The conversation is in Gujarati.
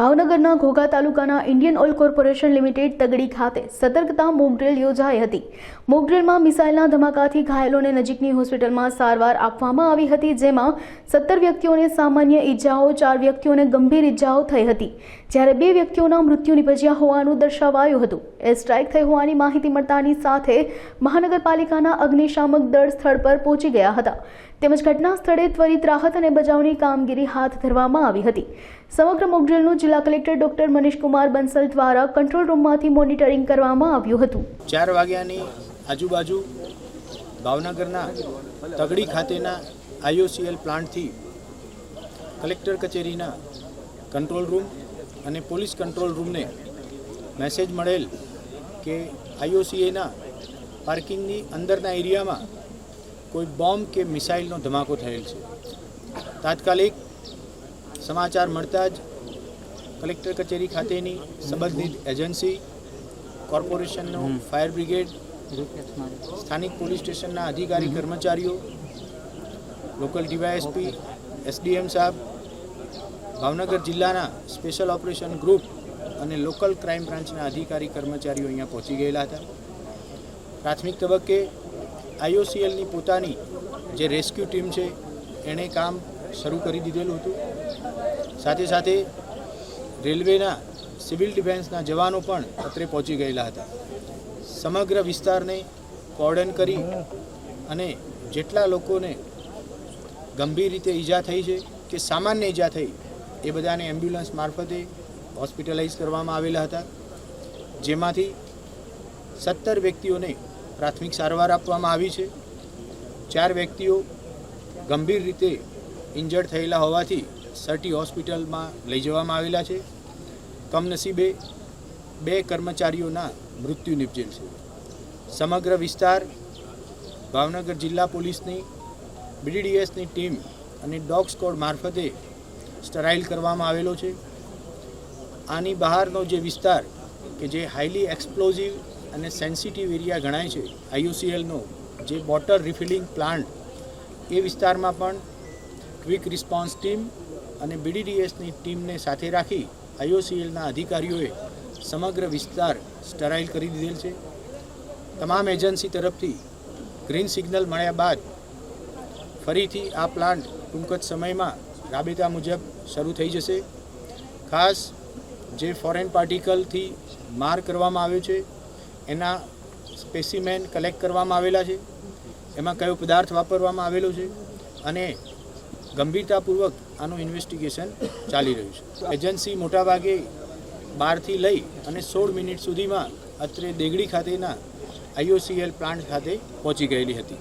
ભાવનગરના ઘોઘા તાલુકાના Indian Oil Corporation Limited Tagdi ખાતે સતર્કતા મોકડ્રીલ યોજાઈ હતી. મોકડ્રીલમાં મિસાઇલના ધમાકાથી ઘાયલોને નજીકની હોસ્પિટલમાં સારવાર આપવામાં આવી હતી, જેમાં સત્તર વ્યક્તિઓને સામાન્ય ઈજાઓ, ચાર વ્યક્તિઓને ગંભીર ઈજાઓ થઈ હતી. જ્યારે બે વ્યક્તિઓના મૃત્યુ નિપજ્યા હોવાનું દર્શાવાયું હતું. એર સ્ટ્રાઇક થઈ હોવાની માહિતી મળતાની સાથે મહાનગરપાલિકાના અગ્નિશામક દળ સ્થળ પર પહોંચી ગયા હતા. તેમજ ઘટના સ્થળે ત્વરિત રાહત અને બચાવની કામગીરી હાથ ધરવામાં આવી હતી. સમગ્ર મોકડ્રીલનું જિલ્લા કલેક્ટર ડોક્ટર મનીષકુમાર બંસલ દ્વારા કંટ્રોલ રૂમમાંથી મોનિટરિંગ કરવામાં આવ્યું હતું. ચાર વાગ્યાની આજુબાજુ ભાવનગરના તગડી ખાતેના આઈઓસીએલ પ્લાન્ટથી કલેક્ટર કચેરીના કંટ્રોલ રૂમ અને પોલીસ કંટ્રોલ રૂમને મેસેજ મળેલ કે આઈઓસીએના પાર્કિંગની અંદરના એરિયામાં કોઈ બોમ્બ કે મિસાઇલનો ધમાકો થયેલ છે. તાત્કાલિક સમાચાર મળતા જ કલેક્ટર કચેરી ખાતેની સંબંધિત એજન્સી કોર્પોરેશનનો ફાયર બ્રિગેડ સ્થાનિક પોલીસ સ્ટેશનના અધિકારી કર્મચારીઓ લોકલ ડીવાયએસપી એસડીએમ સાહેબ ભાવનગર જિલ્લાના સ્પેશિયલ ઓપરેશન ગ્રુપ અને લોકલ ક્રાઇમ બ્રાન્ચના અધિકારી કર્મચારીઓ અહીંયા પહોંચી ગયેલા હતા. પ્રાથમિક તબક્કે આઈઓસીએલની પોતાની જે રેસ્ક્યુ ટીમ છે એણે કામ શરૂ કરી દીધેલું હતું. સાથે સાથે રેલવેના સિવિલ ડિફેન્સના જવાનો પણ અત્રે પહોંચી ગયેલા હતા. સમગ્ર વિસ્તારને કોર્ડન કરી અને જેટલા લોકોને ગંભીર રીતે ઈજા થઈ છે કે સામાન્ય ઈજા થઈ, એ બધાને એમ્બ્યુલન્સ મારફતે હોસ્પિટલાઇઝ કરવામાં આવેલા હતા. જેમાંથી સત્તર વ્યક્તિઓને પ્રાથમિક સારવાર આપવામાં આવી છે. ચાર વ્યક્તિઓ ગંભીર રીતે ઇન્જર્ડ થયેલા હોવાથી સર્ટી હોસ્પિટલમાં લઈ જવામાં આવેલા છે. કમનસીબે બે કર્મચારીઓના મૃત્યુ નિપજેલ છે. સમગ્ર વિસ્તાર ભાવનગર જિલ્લા પોલીસની બીડીડીએસની ટીમ અને ડોગ સ્કોડ મારફતે સ્ટરાઇલ કરવામાં આવેલો છે. આની બહારનો જે વિસ્તાર કે જે હાઈલી એક્સપ્લોઝિવ અને સેન્સિટિવ એરિયા ગણાય છે આઈયુસીએલનો જે વોટર રિફિલિંગ પ્લાન્ટ, એ વિસ્તારમાં પણ ક્વિક રિસ્પોન્સ ટીમ અને બીડીડીએસની ટીમને સાથે રાખી આઈઓસીએલના અધિકારીઓએ સમગ્ર વિસ્તાર સ્ટરાઇલ કરી દીધેલ છે. તમામ એજન્સી તરફથી ગ્રીન સિગ્નલ મળ્યા બાદ ફરીથી આ પ્લાન્ટ ટૂંક જ સમયમાં રાબેતા મુજબ શરૂ થઈ જશે. ખાસ જે ફોરેન પાર્ટિકલથી માર કરવામાં આવ્યો છે, એના સ્પેસિમેન કલેક્ટ કરવામાં આવેલા છે. એમાં કયો પદાર્થ વાપરવામાં આવેલો છે અને ગંભીરતાપૂર્વક આનું ઇન્વેસ્ટિગેશન ચાલી રહ્યું છે. એજન્સી મોટાભાગે બારથી લઈ અને સોળ મિનિટ સુધીમાં અત્રે દેગડી ખાતેના આઈઓસીએલ પ્લાન્ટ ખાતે પહોંચી ગયેલી હતી.